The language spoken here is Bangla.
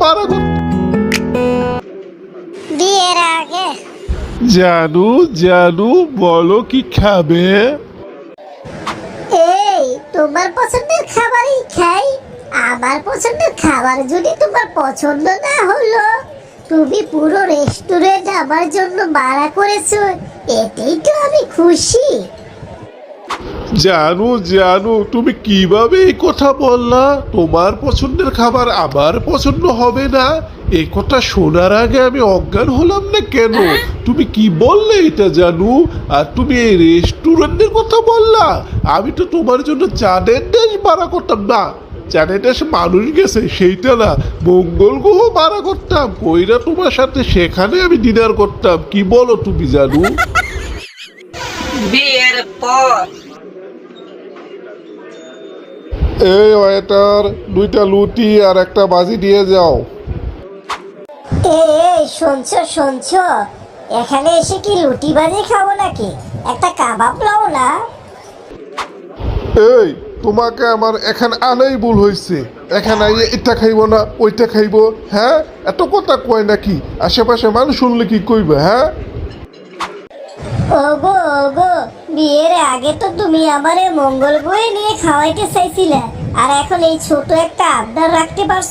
করতাম বিয়ের আগে। জানু জানু বলো কি খাবে? এই তোমার পছন্দের খাবারই খাই। আমার পছন্দের খাবার যদি তোমার পছন্দ না হলো তুমি পুরো রেস্টুরেন্ট আমার জন্য ভাড়া করেছ। এতেই তো আমি খুশি। জানু জানো তুমি কীভাবে এই কথা বললা? তোমার পছন্দের খাবার আমার পছন্দ হবে না। এই কথা শোনার আগে আমি অজ্ঞান হলাম না কেন? তুমি কি বললে এটা জানু? আর তুমি এই রেস্টুরেন্টের কথা বললা? আমি তো তোমার জন্য চাঁদের দেশ ভাড়া করতাম না। চাঁদের দেশে মানুষ গেছে সেইটা না। মঙ্গল গ্রহ ভাড়া করতাম কইরা তোমার সাথে সেখানে আমি ডিনার করতাম। কি বলো তুমি জানু? বিয়ের পর এই ওয়েটার দুইটা লুটি আর একটা বাজি দিয়ে যাও। এই এই শুনছো শুনছো? এখানে এসে কি লুটি বাজি খাব নাকি? একটা কাবাব লাও না। এই তোমাকে আমার এখানে আনাই ভুল হয়েছে এখানে আইয়ে এটা খাইব না ওইটা খাইব হ্যাঁ? এত কথা কয় নাকি? আশেপাশে মানুষ শুনলে কি কইবে হ্যাঁ? ওগো ওগো বিয়ের আগে তো তুমি আমারে মঙ্গল বয়ে নিয়ে খাওয়াইতে চাইছিলে। আর এখন এই ছোট একটা আবদার রাখতে পারছ।